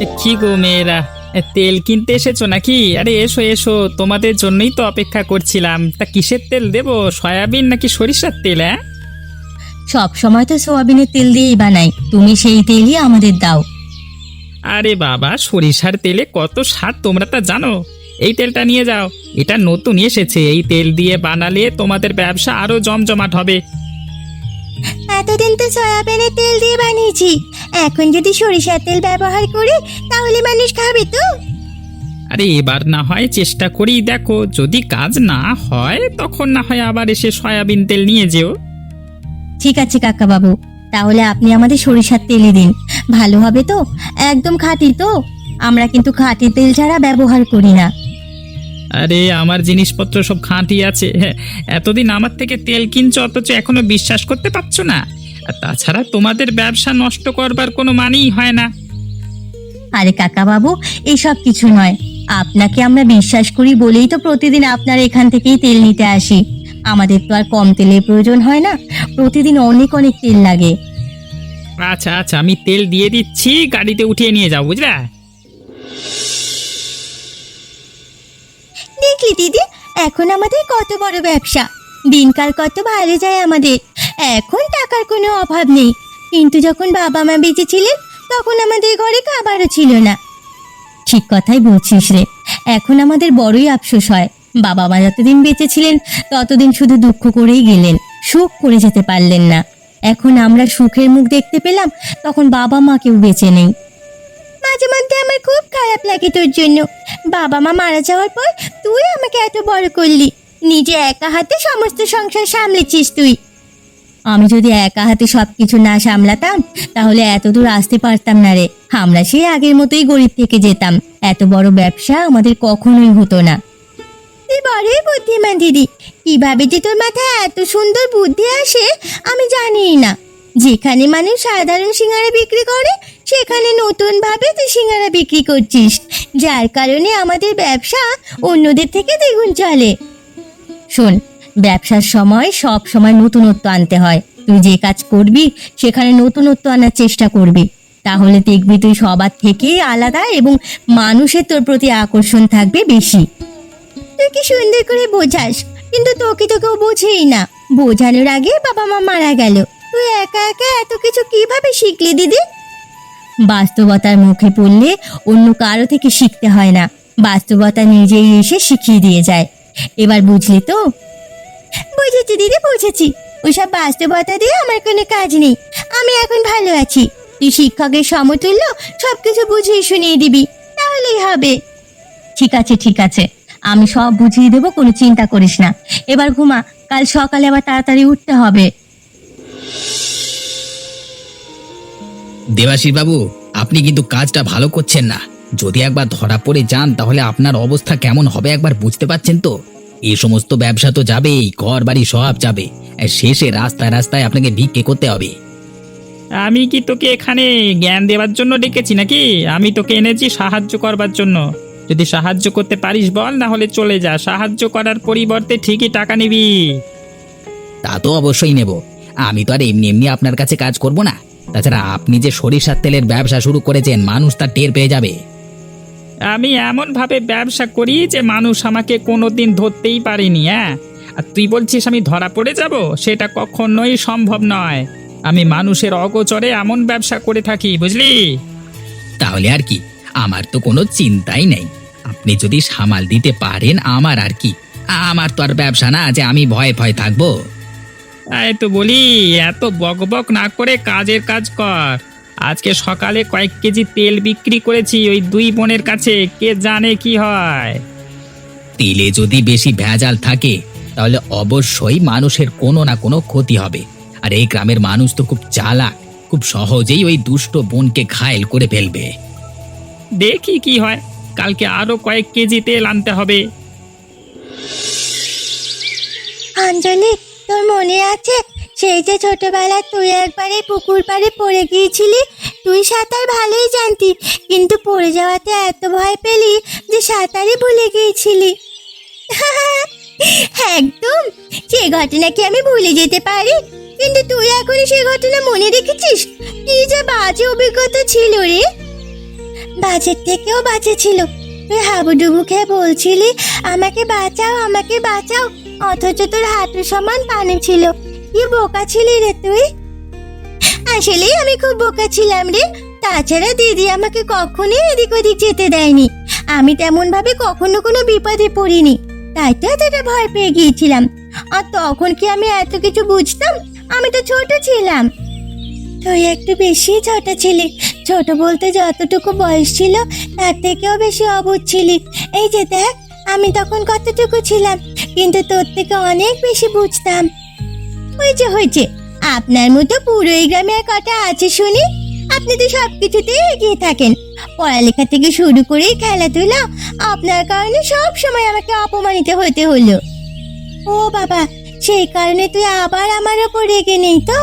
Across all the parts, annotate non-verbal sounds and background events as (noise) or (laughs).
কি গো মেয়েরা? তেল কিনতে এসেছ নাকি? আরে এসো এসো। তোমাদের জন্যই তো অপেক্ষা করছিলাম। তা কিসের তেল দেবো? সয়াবিন নাকি সরিষার তেল হ্যাঁ সব সময় তো সোয়াবিনের তেল দিয়েই বানাই। তুমি সেই তেলই আমাদের দাও। আরে বাবা সরিষার তেলে কত স্বাদ তোমরা তা জানো? এই তেলটা নিয়ে যাও। এটা নতুন এসেছে। এই তেল দিয়ে বানালে তোমাদের ব্যবসা আরও জমজমাট হবে। এতদিন তো সয়াবিনের তেল দিয়ে বানিয়েছি। এখন যদি সরিষার তেল ব্যবহার করি তাহলে মানুষ খাবে তো? আরে এবার না হয় চেষ্টা করি দেখো যদি কাজ না হয় তখন না হয় আবার এসে সয়াবিন তেল নিয়ে যেও। ঠিক আছে কাকা বাবু তাহলে আপনি আমাদের সরিষার তেলই দিন। ভালো হবে তো? একদম খাঁটি তো? আমরা কিন্তু খাঁটি তেল ছাড়া ব্যবহার করি না। আরে আমার জিনিসপত্র সব খাঁটি আছে। হ্যাঁ, এতদিন আমার থেকে তেল কিনছো অথচ এখনও বিশ্বাস করতে পারছ না। আর তাছাড়া তোমাদের ব্যবসা নষ্ট করবার কোনো মানেই হয় না। আরে কাকা বাবু এইসব কিছু নয়। আপনাকে আমরা বিশ্বাস করি বলেই তো প্রতিদিন আপনার এখান থেকেই তেল নিতে আসি। আমাদের তো আর কম তেলের প্রয়োজন হয় না। প্রতিদিন অনেক অনেক তেল লাগে। আচ্ছা আচ্ছা আমি তেল দিয়ে দিচ্ছি গাড়িতে উঠিয়ে নিয়ে যাও বুঝলা? দেখলি, দিদি? এখন আমাদের কত বড় ব্যবসা। দিনকাল কত ভালো যায় আমাদের। এখন টাকার কোনো অভাব নেই। কিন্তু যখন বাবা মা বেঁচে ছিলেন, তখন আমাদের ঘরে খাবারও ছিল না। ঠিক কথাই বলছিস রে। এখন আমাদের বড়ই আফসোস হয়। বাবা মা যতদিন বেঁচে ছিলেন, ততদিন শুধু দুঃখ করেই গেলেন। সুখ করে যেতে পারলেন না। এখন আমরা সুখের মুখ দেখতে পেলাম, তখন বাবা মা কেউ বেঁচে নেই। মাঝে মধ্যে আমার খুব খারাপ লাগে তোর জন্য। বাবা মা মারা যাওয়ার পর তুই আমাকে এত বড় করলি। নিজে একা হাতে সমস্ত সংসার সামলেছিস তুই। আমি যদি একা হাতে সব কিছু না সামলাতাম, তাহলে এত দূর আসতে পারতাম না রে। আমরা সেই আগের মতোই গরিব থেকে যেতাম। এত বড় ব্যবসা আমাদের কখনোই হতো না। তুই বড়ই বুদ্ধিমান দিদি। কীভাবে যে তোর মাথায় এত সুন্দর বুদ্ধি আসে, আমি জানিই না। যেখানে মানুষ সাধারণ সিঙ্গারা বিক্রি করে সেখানে নতুন ভাবে তুই সিঙ্গারা বিক্রি করছিস। যার কারণে আমাদের ব্যবসা অন্যদের থেকে দ্বিগুণ চলে। শোন, ব্যবসার সময় সব সময় নতুনত্ব আনতে হয়। তুই যে কাজ করবি, সেখানে নতুনত্ব আনার চেষ্টা করবি। তাহলে দেখবি তুই সবার থেকেই আলাদা এবং মানুষের তোর প্রতি আকর্ষণ থাকবে বেশি। তুই কি সুন্দর করে বোঝাস, কিন্তু তোকে তো কেউ বোঝেই না। বোঝানোর আগে বাবা মা মারা গেল। তুই একা একা এত কিছু কীভাবে শিখলি দিদি? বাস্তবতার মুখে পড়লে অন্য কারও থেকে শিখতে হয় না। বাস্তবতা নিজেই এসে শিখিয়ে দিয়ে যায়। এবার বুঝলি তো? বুঝেছি দিদি, বুঝেছি। ওসব বাস্তবতা দিয়ে আমার কোনো কাজ নেই। আমি এখন ভালো আছি। তুই শিক্ষকের সমতুল্য সব কিছু বুঝিয়ে শুনিয়ে দিবি। তাহলেই হবে। ঠিক আছে ঠিক আছে। আমি সব বুঝিয়ে দেবো, কোনো চিন্তা করিস না। এবার ঘুমা, কাল সকালে আবার তাড়াতাড়ি উঠতে হবে। দেবাশিস বাবু আপনি কিন্তু কাজটা ভালো করছেন না। যদি একবার ধরা পড়ে যান তাহলে আপনার অবস্থা কেমন হবে একবার বুঝতে পারছেন তো? এই সমস্ত ব্যবসা তো যাবেই ঘর বাড়ি সব যাবে। আর শেষে রাস্তায় রাস্তায় আপনাকে ভিক্ষে করতে হবে। আমি কি তোকে এখানে জ্ঞান দেওয়ার জন্য ডেকেছি নাকি? আমি তোকে এনেছি সাহায্য করবার জন্য। যদি সাহায্য করতে পারিস বল না হলে চলে যা। সাহায্য করার পরিবর্তে ঠিকই টাকা নিবি। তা তো অবশ্যই নেব। আমি তো আর এমনি এমনি আপনার কাছে কাজ করব না। তাছাড়া আপনি যে সরিষার তেলের ব্যবসা শুরু করেছেন মানুষ তার টের পেয়ে যাবে। আমি এমন ভাবে ব্যবসা করি যে মানুষ আমাকে কোনোদিন ধরতেই পারেনি হ্যাঁ? আর তুই বলছিস আমি ধরা পড়ে যাব? সেটা কখনোই সম্ভব নয়। আমি মানুষের অগোচরে এমন ব্যবসা করে থাকি বুঝলি? তাহলে আর কি? আমার তো কোনো চিন্তাই নেই। আপনি যদি সামাল দিতে পারেন আমার আর কি। আমার তো আর ব্যবসা না যে আমি ভয়ে ভয়ে থাকব। তাই তো বলি এত বকবক না করে কাজের কাজ কর। আজকে সকালে কয়েক কেজি তেল বিক্রি করেছি ওই দুই বোনের কাছে কে জানে কি হয়? তেলে যদি বেশি ভেজাল থাকে তাহলে অবশ্যই মানুষের কোনো না কোনো ক্ষতি হবে। আর এই গ্রামের মানুষ তো খুব চালাক খুব সহজেই ওই দুষ্ট বোনকে ঘায়েল করে ফেলবে। দেখি কি হয় কালকে আরও কয়েক কেজি তেল আনতে হবে। অঞ্জলি তোর মনে আছে? সেই যে ছোটবেলায় তুই একবারে পুকুর পাড়ে পড়ে গিয়েছিলি? তুই সাঁতার ভালোই জানতি, কিন্তু পড়ে যাওয়াতে এত ভয় পেলি যে সাঁতারই ভুলে গিয়েছিলি। (laughs) একদম, সে ঘটনা কি আমি ভুলে যেতে পারি? কিন্তু তুই এখনই সে ঘটনা মনে রেখেছিস? কি যে বাজে অভিজ্ঞতা ছিল রে। বাজের থেকেও বাজে ছিল। তুই হাবুডুবু খেয়ে বলছিলি, আমাকে বাঁচাও আমাকে বাঁচাও। অথচ তোর হাঁটু সমান পানি ছিল। কি বোকা ছিলি রে তুই? আসলেই আমি খুব বোকা ছিলাম রে। তাছাড়া দিদি আমাকে কখনোই এদিক ওদিক যেতে দেয়নি। আমি তেমন ভাবে কখনো কোনো বিপদে পড়িনি। তাই তো এতটা ভয় পেয়ে গিয়েছিলাম। আর তখন কি আমি এত কিছু বুঝতাম? আমি তো ছোট ছিলাম। তুই একটু বেশি ছোট ছিলি। ছোট বলতে যতটুকু বয়স ছিল, তার থেকেও বেশি অবুঝ ছিলি। এই যে দেখ আমি তখন কতটুকু ছিলাম, কিন্তু তোর থেকে অনেক বেশি বুঝতাম। হয়েছে হয়েছে। আপনার মতো পুরো এই গ্রামে কটা আছে শুনি? আপনি তো সব কিছুতেই এগিয়ে থাকেন। পড়ালেখা থেকে শুরু করে খেলাধুলা, আপনার কারণে সব সময় আমাকে অপমানিত হতে হলো। ও বাবা, সেই কারণে তুই আবার আমার ওপর রেগে নেই তো?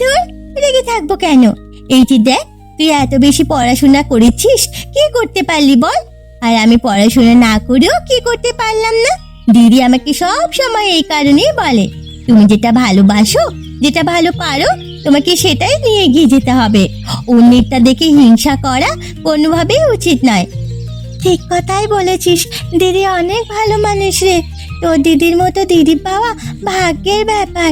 ধুর, রেগে থাকব কেন? এই যে দেখ, তুই এত বেশি পড়াশোনা করেছিস, কি করতে পারলি বল? আর আমি পড়াশোনা না করেও কি করতে পারলাম না? দিদি আমাকে সব সময় এই কারণেই বলে, তুমি যেটা ভালোবাসো, যেটা ভালো পারো, তোমাকে সেটাই নিয়ে এগিয়ে যেতে হবে। অন্যেরটা দেখে হিংসা করা কোনোভাবেই উচিত নয়। ঠিক কথাই বলেছিস, দিদি অনেক ভালো মানুষ রে। তোর দিদির মতো দিদি পাওয়া ভাগ্যের ব্যাপার।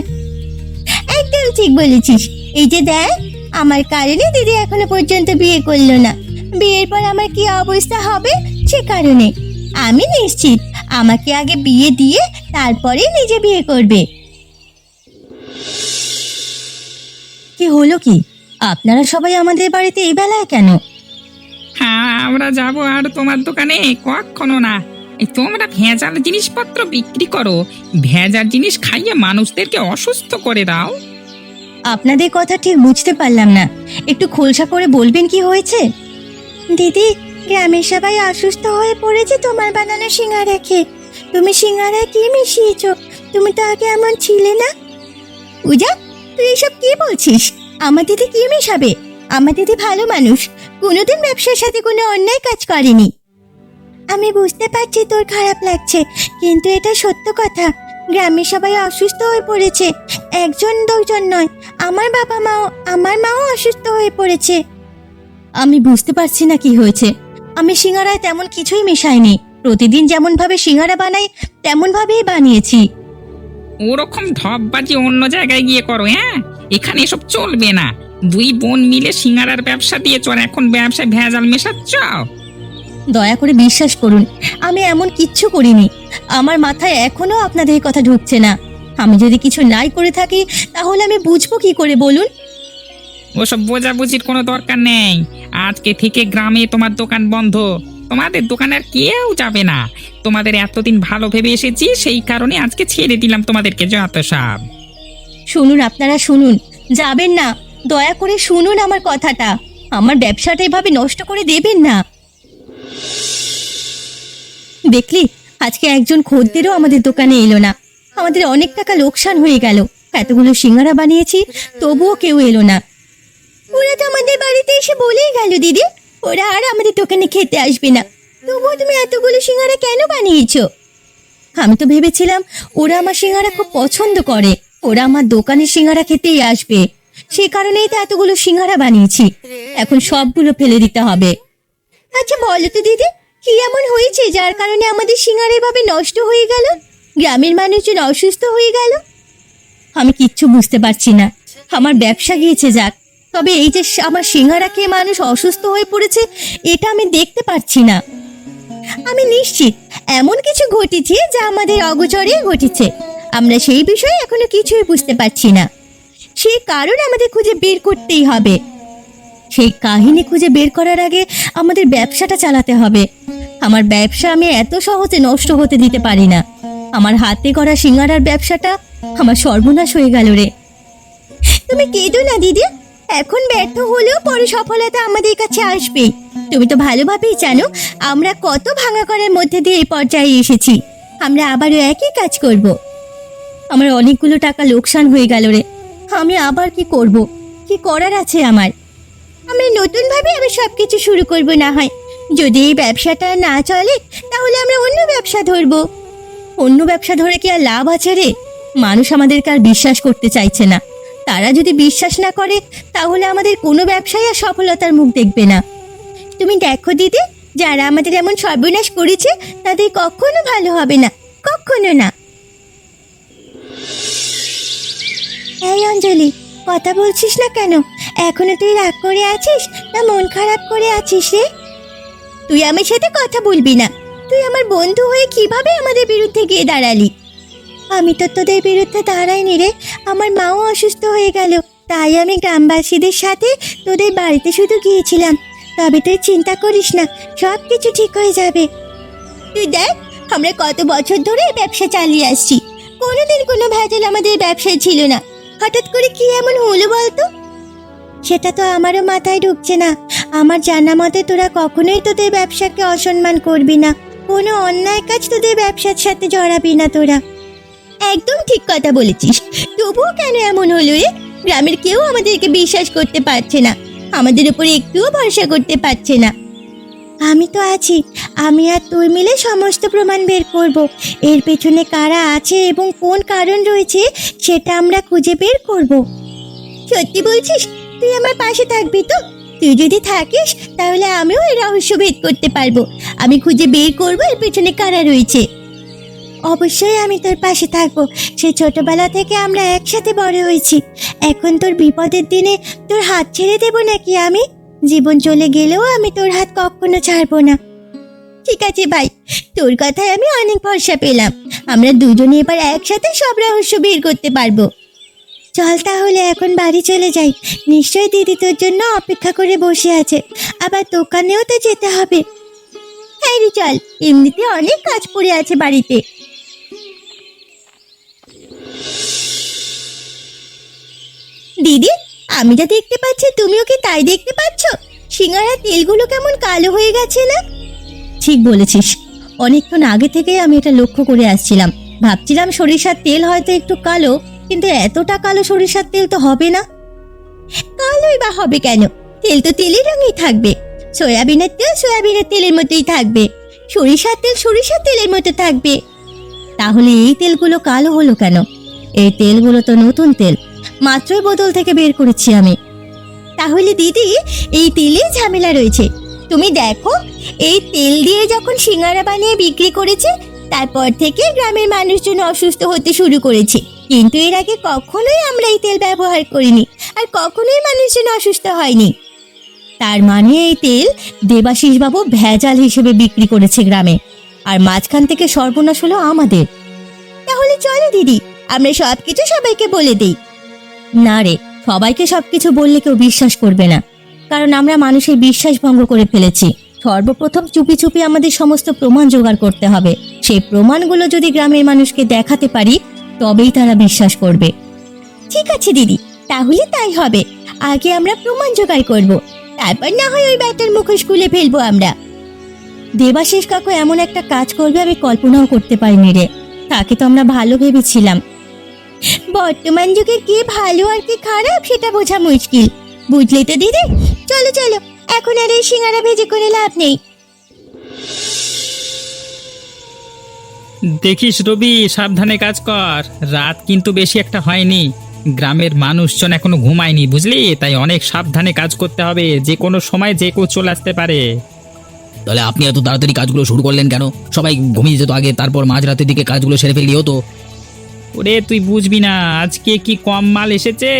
একদম ঠিক বলেছিস। এই যে দেখ, আমার কারণে দিদি এখনও পর্যন্ত বিয়ে করল না। বিয়ের পর আমার কি অবস্থা হবে সে কারণে। আমি নিশ্চিত আমাকে আগে বিয়ে দিয়ে তারপরে নিজে বিয়ে করবে। কি হলো কি? আপনারা সবাই আমাদের বাড়িতে এই বেলায় কেন? হ্যাঁ আমরা যাব আর তোমার দোকানে কখনো না। এই তোমরা ভেজাল জিনিসপত্র বিক্রি করো। ভেজাল জিনিস খাইয়ে মানুষদেরকে অসুস্থ করে দাও। আপনাদের কথা ঠিক বুঝতে পারলাম না। একটু খোলসা করে বলবেন কি হয়েছে? দিদি গ্রামের সবাই অসুস্থ হয়ে পড়েছে তোমার বানানো সিঙ্গারা খেয়ে তুমি সিঙ্গারায় কি মিশিয়েছো? তুমি তো আগে এমন ছিলে না? পূজা, তুই এসব কি বলছিস? আমার দিদি কি মেশাবে? আমার দিদি ভালো মানুষ। কোনোদিন ব্যবসার সাথে কোনো অন্যায় কাজ করেনি। আমি বুঝতে পারছি তোর খারাপ লাগছে, কিন্তু এটা সত্য কথা। গ্রামের সবাই অসুস্থ হয়ে পড়েছে। একজন দুজন নয়, আমার বাবা মাও আমার মাও অসুস্থ হয়ে পড়েছে। আমি বুঝতে পারছি না কি হয়েছে। আমি সিঙ্গারায় তেমন কিছুই মেশাইনি। প্রতিদিন যেমন ভাবে সিঙ্গারা বানাই তেমন ভাবেই বানিয়েছি। ওরকম ঢপবাজি অন্য জায়গায় গিয়ে করো হ্যাঁ? এখানে এসব চলবে না। দুই বোন মিলে সিঙ্গারার ব্যবসা দিয়ে চল এখন ব্যবসায় ভেজাল মেশাচ্ছ? দয়া করে বিশ্বাস করুন আমি এমন কিচ্ছু করিনি। আমার মাথায় এখনও আপনাদের কথা ঢুকছে না। আমি যদি কিছু নাই করে থাকি তাহলে আমি বুঝব কি করে বলুন? ওসব বোঝাবুঝির কোনো দরকার নেই। আজকে থেকে গ্রামে তোমার দোকান বন্ধ। তোমাদের দোকানে আর কেউ যাবে না। তোমাদের এতদিন ভালো ভেবে এসেছি, সেই কারণে আজকে ছেড়ে দিলাম তোমাদেরকে যত সব। শুনুন আপনারা, শুনুন। যাবেন না। দয়া করে শুনুন আমার কথাটা। আমার ব্যবসাটা এভাবে নষ্ট করে দেবেন না। দেখলি, আজকে একজন খদ্দেরও আমাদের দোকানে এলো না। আমাদের অনেক টাকা লোকসান হয়ে গেল। এতগুলো সিঙ্গারা বানিয়েছি, তবুও কেউ এলো না। ওরা তো আমাদের বাড়িতে এসে বলেই গেল, দিদি। ওরা আর আমাদের দোকানে খেতে আসবে না। তবুও তুমি এতগুলো সিঙ্গারা কেন বানিয়েছো? আমি তো ভেবেছিলাম ওরা আমার সিঙ্গারা খুব পছন্দ করে। ওরা আমার দোকানে সিঙ্গারা খেতেই আসবে। সে কারণেই তো এতগুলো সিঙ্গারা বানিয়েছি। এখন সবগুলো ফেলে দিতে হবে। আচ্ছা বলো তো দিদি, কি এমন হয়েছে যার কারণে আমাদের সিঙ্গারা এভাবে নষ্ট হয়ে গেল? গ্রামের মানুষজন অসুস্থ হয়ে গেল? আমি কিচ্ছু বুঝতে পারছি না। আমার ব্যবসা গিয়েছে যাক। তবে এই যে আমার সিঙ্গারা খেয়ে মানুষ অসুস্থ হয়ে পড়েছে, এটা আমি দেখতে পাচ্ছি না। আমি নিশ্চিত, এমন কিছু ঘটেছে যা আমাদের অগোচরে ঘটেছে। আমরা সেই বিষয়ে এখনও কিছুই বুঝতে পারছি না। সেই কারণ আমাদের খুঁজে বের করতেই হবে। সেই কাহিনী খুঁজে বের করার আগে আমাদের ব্যবসাটা চালাতে হবে। আমার ব্যবসা আমি এত সহজে নষ্ট হতে দিতে পারি না। আমার হাতে করা সিঙ্গারার ব্যবসাটা আমার সর্বনাশ হয়ে গেল রে। তুমি কেঁদো না, দিদি। এখন ব্যর্থ হলেও পরে সফলতা আমাদের কাছে আসবে। তুমি তো ভালোভাবেই জানো, আমরা কত ভাঙা করার মধ্যে দিয়ে এই পর্যায়ে এসেছি। আমরা আবারও একই কাজ করব। আমার অনেকগুলো টাকা লোকসান হয়ে গেল রে। আমি আবার কি করব? কি করার আছে আমার? আমরা নতুন আমি সব কিছু শুরু করব না হয়। যদি এই ব্যবসাটা না চলে, তাহলে আমরা অন্য ব্যবসা ধরবো। অন্য ব্যবসা ধরে কি আর লাভ আছে রে? মানুষ আমাদেরকে আর বিশ্বাস করতে চাইছে না। তারা যদি বিশ্বাস না করে, তাহলে আমাদের কোনো ব্যবসায় আর সফলতার মুখ দেখবে না। তুমি দেখো দিদি, যারা আমাদের এমন সর্বনাশ করেছে, তাদের কখনো ভালো হবে না, কখনো না। এই অঞ্জলি, কথা বলছিস না কেন? এখনও তুই রাগ করে আছিস না মন খারাপ করে আছিস রে? তুই আমার সাথে কথা বলবি না। তুই আমার বন্ধু হয়ে কীভাবে আমাদের বিরুদ্ধে গিয়ে দাঁড়ালি? আমি তো তোদের বিরুদ্ধে দাঁড়াইনি রে। আমার মাও অসুস্থ হয়ে গেল। তাই আমি গ্রামবাসীদের সাথে তোদের বাড়িতে শুধু গিয়েছিলাম। তবে তুই চিন্তা করিস না সব কিছু ঠিক হয়ে যাবে। তুই দেখ আমরা কত বছর ধরে ব্যবসা চালিয়ে আসছি। কোনোদিন কোনো ভেজাল আমাদের ব্যবসায় ছিল না। হঠাৎ করে কি এমন হলো বলতো? সেটা তো আমারও মাথায় ঢুকছে না। আমার জানা মতে তোরা কখনোই তোদের ব্যবসাকে অসম্মান করবি না। কোনো অন্যায় কাজ তোদের ব্যবসার সাথে জড়াবি না তোরা। একদম ঠিক কথা বলেছিস। তবুও কেন এমন হলো রে? গ্রামের কেউ আমাদেরকে বিশ্বাস করতে পারছে না। আমাদের উপরে একটুও ভরসা করতে পারছে না। আমি তো আছি। আমি আর তুই মিলে সমস্ত প্রমাণ বের করব। এর পেছনে কারা আছে এবং কোন কারণ রয়েছে সেটা আমরা খুঁজে বের করব। সত্যি বলছিস? তুই আমার পাশে থাকবি তো? তুই যদি থাকিস তাহলে আমিও এই রহস্য ভেদ করতে পারব। আমি খুঁজে বের করব এর পেছনে কারা রয়েছে। অবশ্যই আমি তোর পাশে থাকব। সে ছোটবেলা থেকে আমরা একসাথে বড় হয়েছি। এখন তোর বিপদের দিনে তোর হাত ছেড়ে দেবো নাকি আমি? জীবন চলে গেলেও আমি তোর হাত কখনো ছাড়বো না। ঠিক আছে ভাই, তোর কথায় আমি অনেক ভরসা পেলাম। আমরা দুজনে এবার একসাথে সব রহস্য বের করতে পারব। চল তাহলে এখন বাড়ি চলে যাই। নিশ্চয়ই দিদি তোর জন্য অপেক্ষা করে বসে আছে। আবার দোকানেও তো যেতে হবে। হ্যাঁ চল, এমনিতে অনেক কাজ পড়ে আছে বাড়িতে। দিদি, আমি যা দেখতে পাচ্ছি, তুমিও কি তাই দেখতে পাচ্ছ? সিঙ্গারা তেলগুলো কেমন কালো হয়ে গেছে না? ঠিক বলেছিস। অনেকক্ষণ আগে থেকেই আমি এটা লক্ষ্য করে আসছিলাম। ভাবছিলাম সরিষার তেল হয়তো একটু কালো, কিন্তু এতটা কালো সরিষার তেল তো হবে না। কালোই বা হবে কেন? তেল তো তেলের রঙই থাকবে। সয়াবিনের তেল সয়াবিনের তেলের মতোই থাকবে। সরিষার তেল সরিষার তেলের মতো থাকবে। তাহলে এই তেলগুলো কালো হলো কেন? এই তেলগুলো তো নতুন তেল। মাত্রই বোতল থেকে বের করেছি আমি। তাহলে দিদি, এই তেলে ঝামেলা রয়েছে। তুমি দেখো, এই তেল দিয়ে যখন সিঙ্গারা বানিয়ে বিক্রি করেছে, তারপর থেকে গ্রামের মানুষজন অসুস্থ হতে শুরু করেছে। কিন্তু এর আগে কখনোই আমরা এই তেল ব্যবহার করিনি, আর কখনোই মানুষজন অসুস্থ হয়নি। তার মানে এই তেল দেবাশিসবাবু ভেজাল হিসেবে বিক্রি করেছে গ্রামে, আর মাঝখান থেকে সর্বনাশ হলো আমাদের। তাহলে চলো দিদি, আমরা সবকিছু সবাইকে বলে দিই। না রে, সবাইকে সবকিছু বললে কেউ বিশ্বাস করবে না। কারণ আমরা মানুষের বিশ্বাস ভঙ্গ করে ফেলেছি। সর্বপ্রথম চুপি চুপি আমাদের সমস্ত প্রমাণ জোগাড় করতে হবে। সেই প্রমাণগুলো যদি গ্রামের মানুষকে দেখাতে পারি, তবেই তারা বিশ্বাস করবে। ঠিক আছে দিদি, তাহলে তাই হবে। আগে আমরা প্রমাণ জোগাড় করব। তারপর না হয় ওই ব্যাটার মুখোশ খুলে ফেলব আমরা। দেবাশিস কাকু এমন একটা কাজ করবে আমি কল্পনাও করতে পারিনি রে। তাকে তো আমরা ভালো ভেবেছিলাম। বর্তমান যুগে কে ভালো আর কে খারাপ সেটা বোঝা মুশকিল। বুঝলি তো দিদি? চলো চলো এখন আর এই সিঙ্গারা ভেজে করে লাভ নেই। দেখিস রবি সাবধানে কাজ কর। রাত কিন্তু বেশি একটা হয়নি। গ্রামের মানুষজন এখনও ঘুমায়নি বুঝলি? তাই অনেক সাবধানে কাজ করতে হবে যে কোনো সময় যে কেউ চলে আসতে পারে। তাহলে আপনি এত তাড়াতাড়ি কাজগুলো শুরু করলেন কেন? সবাই ঘুমিয়ে যেত আগে তারপর মাঝরাতের দিকে কাজগুলো সেরে ফেললি হতো। ওরে, তুই বুঝবি না, আজকে কি কম মাল এসেছে?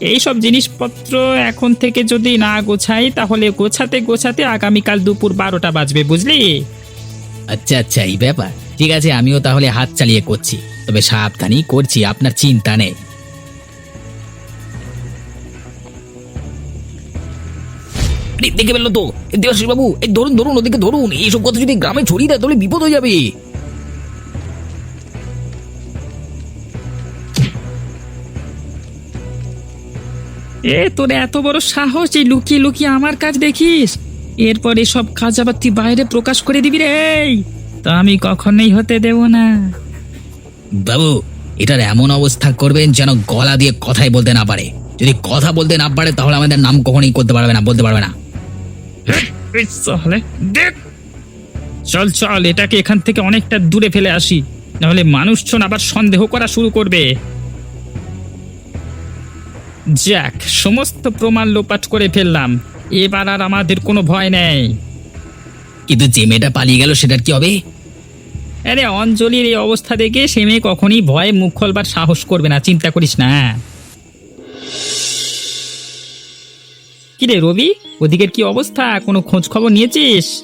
এই সব জিনিসপত্র এখন থেকে যদি না গোছাই, তাহলে গোছাতে গোছাতে আগামীকাল দুপুর বারোটা বাজবে, বুঝলি? আচ্ছা আচ্ছা এই ব্যাপার। ঠিক আছে, আমিও তাহলে হাত চালিয়ে করছি। তবে সাবধানই করছি, আপনার চিন্তা নেই। দেখে ফেলল তো। দেবাশিস বাবু এই ধরুন ধরুন, ওদিকে ধরুন। এইসব কথা যদি গ্রামে ছড়িয়ে দেয়, তাহলে বিপদ হয়ে যাবে। এ তোর এত বড় সাহস এই লুকিয়ে লুকিয়ে আমার কাজ দেখিস। এরপরে সব কাজ আবার তুই বাইরে প্রকাশ করে দিবি রে তা আমি কখনোই হতে দেব না। বাবু এটার এমন অবস্থা করবেন যেন গলা দিয়ে কথাই বলতে না পারে। যদি কথা বলতে না পারে তাহলে আমাদের নাম কখনোই করতে পারবে না বলতে পারবে না। দেখ। চল চল এটাকে এখান থেকে অনেকটা দূরে ফেলে আসি। নাহলে মানুষজন আবার সন্দেহ করা শুরু করবে। যাক সমস্ত প্রমাণ লোপাট করে ফেললাম। এবার আর আমাদের কোনো ভয় নেই। কিন্তু যে মেয়েটা পালিয়ে গেল সেটার কি হবে? আরে অঞ্জলির এই অবস্থা দেখে সে মেয়ে কখনই ভয়ে মুখ খোলবার সাহস করবে না চিন্তা করিস না। কিরে রবি ওদিকের কি অবস্থা? কোনো খোঁজ খবর নিয়েছিস?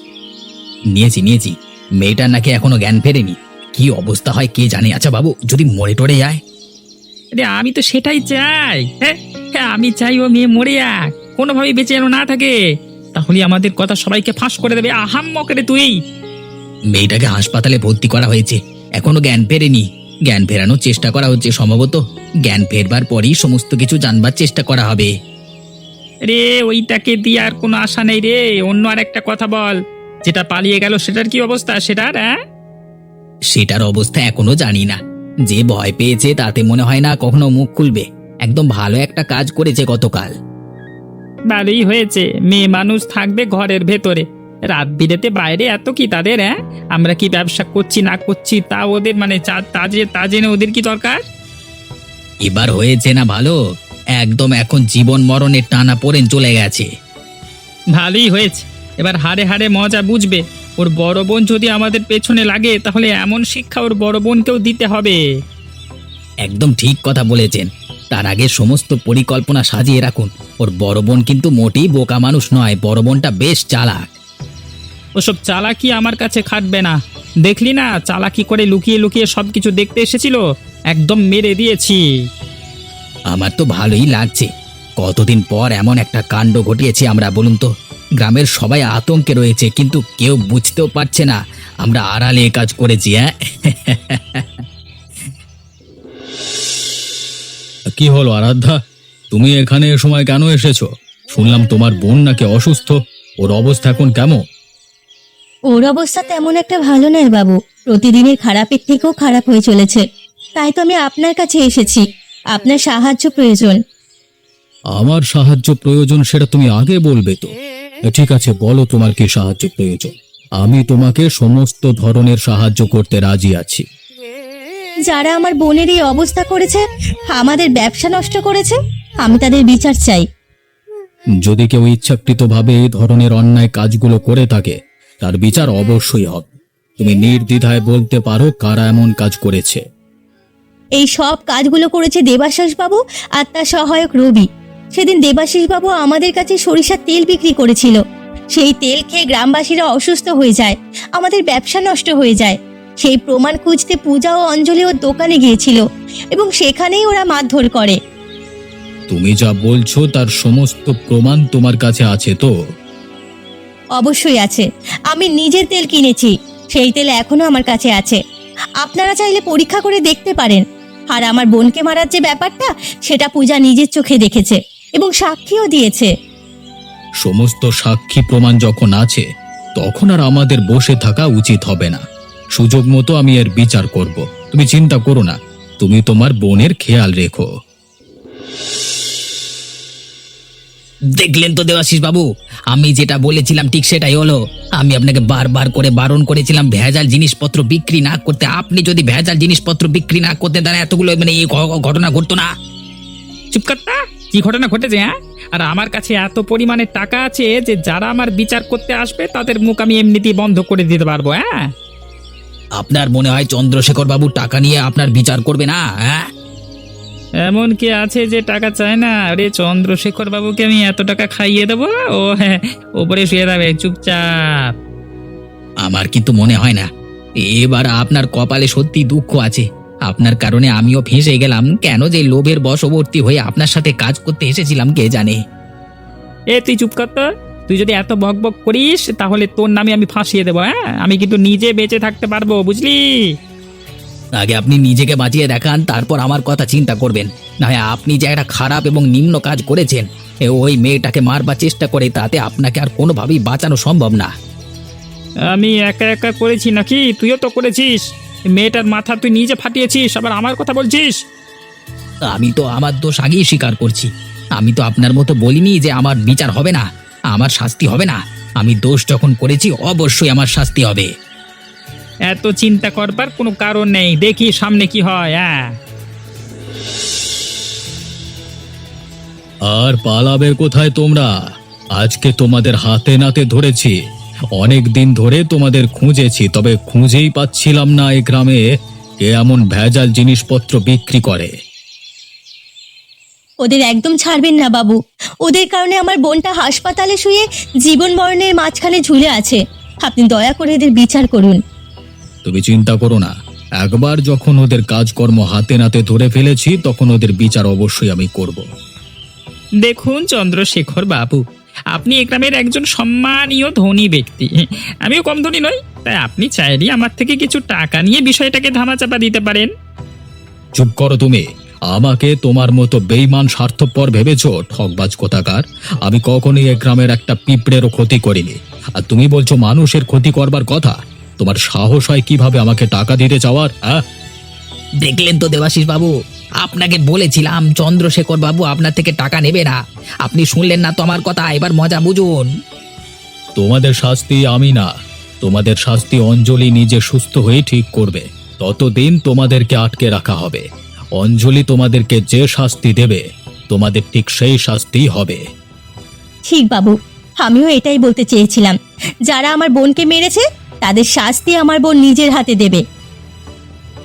নিয়েছি নিয়েছি। মেয়েটার নাকি এখনও জ্ঞান ফেরেনি। কি অবস্থা হয় কে জানে? আচ্ছা বাবু যদি মরে টরে যায়? আরে আমি তো সেটাই চাই। হ্যাঁ হ্যাঁ আমি চাই ও মেয়ে মরে যাক কোনোভাবেই বেঁচে যেন না থাকে। তাহলে আমাদের কথা সবাইকে ফাঁস করে দেবে। আহাম মকরে তুই। মেয়েটাকে হাসপাতালে ভর্তি করা হয়েছে। এখনও জ্ঞান ফেরেনি। জ্ঞান ফেরানোর চেষ্টা করা হচ্ছে সম্ভবত। জ্ঞান ফেরবার পরই সমস্ত কিছু জানবার চেষ্টা করা হবে। রে ওইটাকে দিয়ে আর কোনো আশা নেই রে। অন্য আর একটা কথা বল। যেটা পালিয়ে গেল সেটার কি অবস্থা? সেটার হ্যাঁ সেটার অবস্থা এখনও জানি না। যে ভয় পেয়েছে তাতে মনে হয় না কখনো মুখ খুলবে। একদম ভালো একটা কাজ করেছে গতকাল। ভালোই হয়েছে মেয়ে মানুষ থাকবে ঘরের ভেতরে। রাত বিরেতে বাইরে এত কি তাদের হ্যাঁ? আমরা কি ব্যবসা করছি না করছি তা ওদের মানে চা- তা যে তা জেনে ওদের কি দরকার? এবার হয়েছে না ভালো? একদম এখন জীবন মরণের টানা পড়েন চলে গেছে। ভালোই হয়েছে। এবার হারে হারে মজা বুঝবে। ওর বড় বোন যদি আমাদের পেছনে লাগে তাহলে এমন শিক্ষা ওর বড় বোনকেও দিতে হবে। একদম ঠিক কথা বলেছেন। তার আগে সমস্ত পরিকল্পনা সাজিয়ে রাখুন। ওর বড় বোন কিন্তু মোটেই বোকা মানুষ নয় বড় বোনটা বেশ চালাক। ওসব চালাকি আমার কাছে খাটবে না। দেখলি না চালাকি করে লুকিয়ে লুকিয়ে সব কিছু দেখতে এসেছিল? একদম মেরে দিয়েছি। আমার তো ভালোই লাগছে। কতদিন পর এমন একটা কাণ্ড ঘটিয়েছি আমরা বলুন তো? গ্রামের সবাই আতঙ্কে রয়েছে কিন্তু কেউ বুঝতেও পারছে না। আমরা আড়ালে এ কাজ করেছি হ্যাঁ (laughs) কি হলো আরাধ্যা? তুমি এখানে এ সময় কেন এসেছ? শুনলাম তোমার বোন নাকি অসুস্থ। ওর অবস্থা এখন কেমন? ওর অবস্থা তেমন একটা ভালো নয় বাবু। প্রতিদিনের খারাপের থেকেও খারাপ হয়ে চলেছে। তাই তো আমি আপনার কাছে এসেছি। আপনার সাহায্য প্রয়োজন। আমার সাহায্য প্রয়োজন সেটা তুমি আগে বলবে তো। ঠিক আছে বলো তোমার কি সাহায্য প্রয়োজন। আমি তোমাকে সমস্ত ধরনের সাহায্য করতে রাজি আছি। যারা আমার বোনের এই অবস্থা করেছে আমাদের ব্যবসা নষ্ট করেছে আমি তাদের বিচার চাই। যদি কেউ ইচ্ছাকৃতভাবে এই ধরনের অন্যায় কাজগুলো করে থাকে তার বিচার অবশ্যই হবে। তুমি নির্দ্বিধায় বলতে পারো কারা এমন কাজ করেছে। এই সব কাজগুলো করেছে দেবাশিস বাবু আর তার সহায়ক রবি। সেদিন দেবাশিস বাবু আমাদের কাছে সরিষার তেল বিক্রি করেছিল। সেই তেল খেয়ে গ্রামবাসীরা অসুস্থ হয়ে যায় আমাদের ব্যবসা নষ্ট হয়ে যায়। সেই প্রমাণ খুঁজতে পূজা ও অঞ্জলি ওর দোকানে গিয়েছিল এবং সেখানেই ওরা মারধর করে। তুমি যা বলছো তার সমস্ত প্রমাণ তোমার কাছে আছে তো? অবশ্যই আছে। আমি নিজের তেল কিনেছি। সেই তেল এখনও আমার কাছে আছে। আপনারা চাইলে পরীক্ষা করে দেখতে পারেন। আর আমার বোনকে মারার যে ব্যাপারটা সেটা পূজা নিজের চোখে দেখেছে এবং সাক্ষীও দিয়েছে। সমস্ত সাক্ষী প্রমাণ যখন আছে তখন আর আমাদের বসে থাকা উচিত হবে না। সুযোগ মতো আমি এর বিচার করব। তুমি চিন্তা করো না। তুমি তোমার বোনের খেয়াল রেখো। দেখলেন তো দেবাশিস বাবু আমি যেটা বলেছিলাম ঠিক সেটাই হলো। আমি আপনাকে বারবার করে বারণ করেছিলাম ভেজাল জিনিসপত্র বিক্রি না করতে। আপনি যদি ভেজাল জিনিসপত্র বিক্রি না করতে তাহলে এতগুলো মানে এই ঘ- ঘটনা ঘটতো না। চুপ করতা কি ঘটনা ঘটেছে হ্যাঁ? আর আমার কাছে এত পরিমাণে টাকা আছে যে যারা আমার বিচার করতে আসবে তাদের মুখ আমি এমনিতেই বন্ধ করে দিতে পারব হ্যাঁ? আপনার মনে হয় চন্দ্রশেখর বাবু টাকা নিয়ে আপনার বিচার করবে না হ্যাঁ? এমন কি আছে যে টাকা চায় না? আরে চন্দ্রশেখর বাবুকে আমি এত টাকা খাইয়ে দেবো? ও হ্যাঁ ওপরে শুয়ে যাবে চুপচাপ। আমার কিন্তু মনে হয় না। এবার আপনার কপালে সত্যি দুঃখ আছে। আপনার কারণে আমিও ফেঁসে গেলাম। কেন যে লোভের বশবর্তী হয়ে আপনার সাথে কাজ করতে এসেছিলাম কে জানে? এ তুই চুপ কর তো। তুই যদি এত বক বক করিস তাহলে তোর নামে আমি ফাঁসিয়ে দেবো হ্যাঁ? আমি কিন্তু নিজে বেঁচে থাকতে পারব বুঝলি? আগে আপনি নিজেকে বাঁচিয়ে দেখান তারপর আমার কথা চিন্তা করবেন। না হয় আপনি যে একটা খারাপ এবং নিম্ন কাজ করেছেন এ ওই মেয়েটাকে মারবার চেষ্টা করে তাতে আপনাকে আর কোনোভাবেই বাঁচানো সম্ভব না। আমি একা একা করেছি নাকি? তুইও তো করেছিস। মেয়েটার মাথা তুই নিজে ফাটিয়েছিস আবার আমার কথা বলছিস? আমি তো আমার দোষ আগেই স্বীকার করছি। আমি তো আপনার মতো বলিনি যে আমার বিচার হবে না। আমার শাস্তি হবে না। আমি দোষ যখন করেছি অবশ্যই আমার শাস্তি হবে। এত চিন্তা করবার কোনো কারণ নেই। দেখি সামনে কি হয় হ্যাঁ আর পালাবে কোথায় তোমরা? আজকে তোমাদের হাতে নাতে ধরেছি। অনেক দিন ধরে তোমাদের খুঁজেছি তবে খুঁজেই পাচ্ছিলাম না এই গ্রামে। কে এমন ভেজাল জিনিসপত্র বিক্রি করে। ওদের একদম ছাড়বেন না বাবু। ওদের কারণে আমার বোনটা হাসপাতালে শুয়ে জীবন মরণের মাঝখানে ঝুলে আছে। আপনি দয়া করে এদের বিচার করুন। তুমি চিন্তা করো না। একবার যখন ওদের কাজকর্ম হাতে নাতে ধরে ফেলেছি তখন ওদের বিচার অবশ্যই আমি করব। দেখুন চন্দ্রশেখর বাবু আপনি এ গ্রামের একজন সম্মানীয় ধনী ব্যক্তি। আমিও কম ধনী নই তাই আপনি চাইলে আমার থেকে কিছু টাকা নিয়ে বিষয়টাকে ধামাচাপা দিতে পারেন। চুপ করো তুমি। আমাকে তোমার মতো বেইমান স্বার্থপর ভেবেছ ঠকবাজ কোথাকার? আমি কখনোই এ গ্রামের একটা পিঁপড়েরও ক্ষতি করিনি। আর তুমি বলছো মানুষের ক্ষতি করবার কথা। তোমার সাহস হয় কীভাবে আমাকে টাকা দিতে চাওয়ার হ্যাঁ? দেখলেন তো দেবাশিস বাবু আপনাকে বলেছিলাম চন্দ্রশেখর বাবু আপনার থেকে টাকা নেবে না। আপনি শুনলেন না তো আমার কথা এবার মজা বুঝুন। তোমাদের শাস্তি আমি না। তোমাদের শাস্তি অঞ্জলি নিজে সুস্থ হয়ে ঠিক করবে। ততদিন তোমাদেরকে আটকে রাখা হবে। অঞ্জলি তোমাদেরকে যে শাস্তি দেবে তোমাদের ঠিক সেই শাস্তি হবে। ঠিক বাবু আমিও এটাই বলতে চেয়েছিলাম। যারা আমার বোনকে মেরেছে তাদের শাস্তি আমার বোন নিজের হাতে দেবে।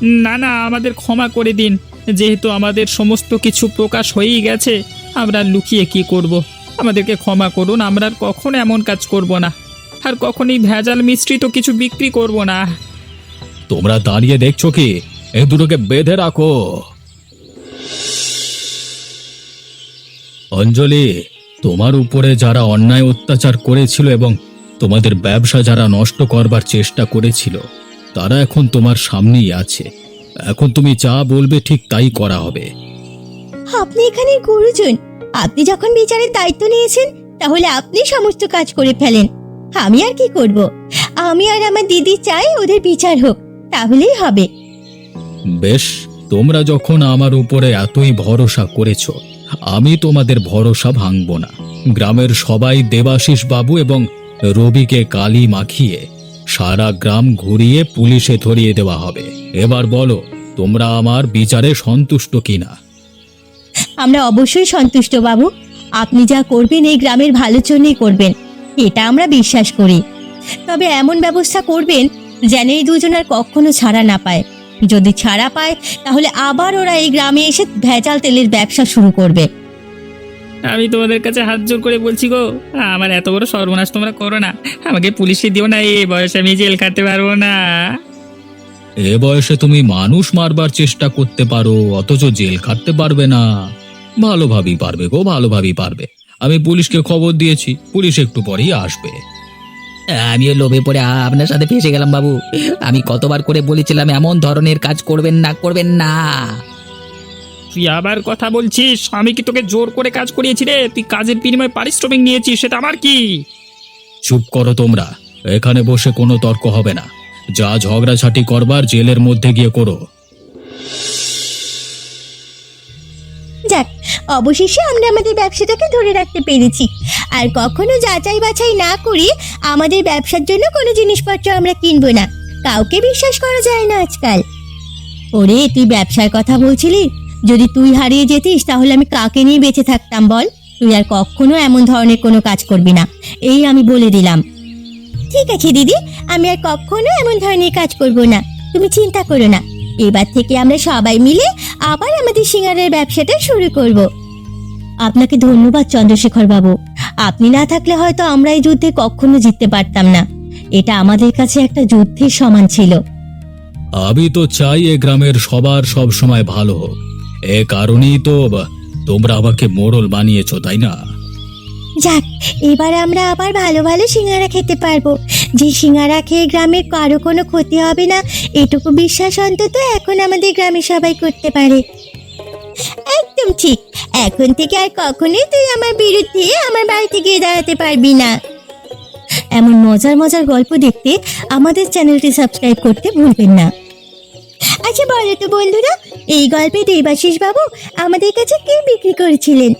না না আমাদের ক্ষমা করে দিন। যেহেতু আমাদের সমস্ত কিছু প্রকাশ হয়েই গেছে আমরা লুকিয়ে কি করব। আমাদেরকে ক্ষমা করুন আমরা আর কখনো এমন কাজ করব না। আর কখনই ভেজাল মিশ্রিত কিছু বিক্রি করব না। তোমরা দাঁড়িয়ে দেখছ কি? এই দুটোকে বেঁধে রাখো। অঞ্জলি তোমার উপরে যারা অন্যায় অত্যাচার করেছিল এবং তোমাদের ব্যবসা যারা নষ্ট করবার চেষ্টা করেছিল তারা এখন তোমার সামনেই আছে। এখন তুমি যা বলবে ঠিক তাই করা হবে। আপনি এখানে গুরুজন। আপনি যখন বিচারের দায়িত্ব নিয়েছেন তাহলে আপনি সমস্ত কাজ করে ফেলেন। আমি আর কি করব? আমি আর আমার দিদি চাই ওদের বিচার হোক তাহলেই হবে। বেশ তোমরা যখন আমার উপরে এতই ভরসা করেছ, আমি তোমাদের ভরসা ভাঙব না। গ্রামের সবাই দেবাশিস বাবু এবং রবিকে কালি মাখিয়ে সারা গ্রাম ঘুরিয়ে পুলিশে ধরিয়ে দেওয়া হবে। এবার বলো, তোমরা আমার বিচারে সন্তুষ্ট কিনা? আমরা অবশ্যই সন্তুষ্ট, বাবু। আপনি যা করবেন, এই গ্রামের ভালোর জন্যই করবেন। এটা আমরা বিশ্বাস করি। তবে এমন ব্যবস্থা করবেন যেন এই দুজন আর কখনো ছাড়া না পায়। যদি ছাড়া পায় তাহলে আবার ওরা এই গ্রামে এসে ভেজাল তেলের ব্যবসা শুরু করবে। আমি তোমাদের কাছে হাত জোর করে বলছি গো আমার এত বড় সর্বনাশ তোমরা করো না। আমাকে পুলিশে দিও না এই বয়সে আমি জেল খাটতে পারব না। এ বয়সে তুমি মানুষ মারবার চেষ্টা করতে পারো অথচ জেল খাটতে পারবে না। ভালোভাবেই পারবে গো ভালোভাবেই পারবে। আমি পুলিশকে খবর দিয়েছি পুলিশ একটু পরেই আসবে। আমিও লোভে পড়ে আ- আপনার সাথে ফেসে গেলাম বাবু। আমি কতবার করে বলেছিলাম এমন ধরনের কাজ করবেন না করবেন না। তুই আবার কথা বলছিস? আমি কি তোকে জোর করে কাজ করিয়েছি রে? তুই কাজের বিনিময়ে পারিশ্রমিক নিয়েছিস সেটা আমার কি? চুপ করো তোমরা। এখানে বসে কোনো তর্ক হবে না। যা ঝগড়াঝাটি করবার জেলের মধ্যে গিয়ে করো। অবশেষে আমরা আমাদের ব্যবসাটাকে ধরে রাখতে পেরেছি। আর কখনো যাচাই বাছাই না করি আমাদের ব্যবসার জন্য কোনো জিনিসপত্র আমরা কিনবো না। কাউকে বিশ্বাস করা যায় না আজকাল। ওরে, তুই ব্যবসার কথা বলছিলি? যদি তুই হারিয়ে যেতিস, তাহলে আমি কাকে নিয়ে বেঁচে থাকতাম বল? তুই আর কখনো এমন ধরনের কোনো কাজ করবি না। এই আমি বলে দিলাম। ঠিক আছে দিদি, আমি আর কখনো এমন ধরনের কাজ করব না। তুমি চিন্তা করো না। এবার থেকে আমরা সবাই মিলে আবার আমাদের সিঙ্গারের ব্যবসাটা শুরু করব। আপনাকে ধন্যবাদ চন্দ্রশেখর বাবু। আপনি না থাকলে হয়তো আমরা এই যুদ্ধে কখনো জিততে পারতাম না। এটা আমাদের কাছে একটা যুদ্ধের সমান ছিল। আমি তো চাই এ গ্রামের সবার সব সময় ভালো হোক। এ কারণেই তো তোমরা আমাকে মোড়ল বানিয়েছো, তাই না? যাক, এবার আমরা আবার ভালো ভালো সিঙ্গারা খেতে পারব। যে সিঙ্গারা খেয়ে গ্রামের কারও কোনো ক্ষতি হবে না, এটুকু বিশ্বাস অন্তত এখন আমাদের গ্রামে সবাই করতে পারে। একদম ঠিক। এখন থেকে আর কখনোই তুই আমার বিরুদ্ধে আমার বাড়িতে গিয়ে দাঁড়াতে পারবি না। এমন মজার মজার গল্প দেখতে আমাদের চ্যানেলটি সাবস্ক্রাইব করতে ভুলবেন না। আচ্ছা বলো তো বন্ধুরা, এই গল্পে দেবাশিস বাবু আমাদের কাছে কি বিক্রি করেছিলেন?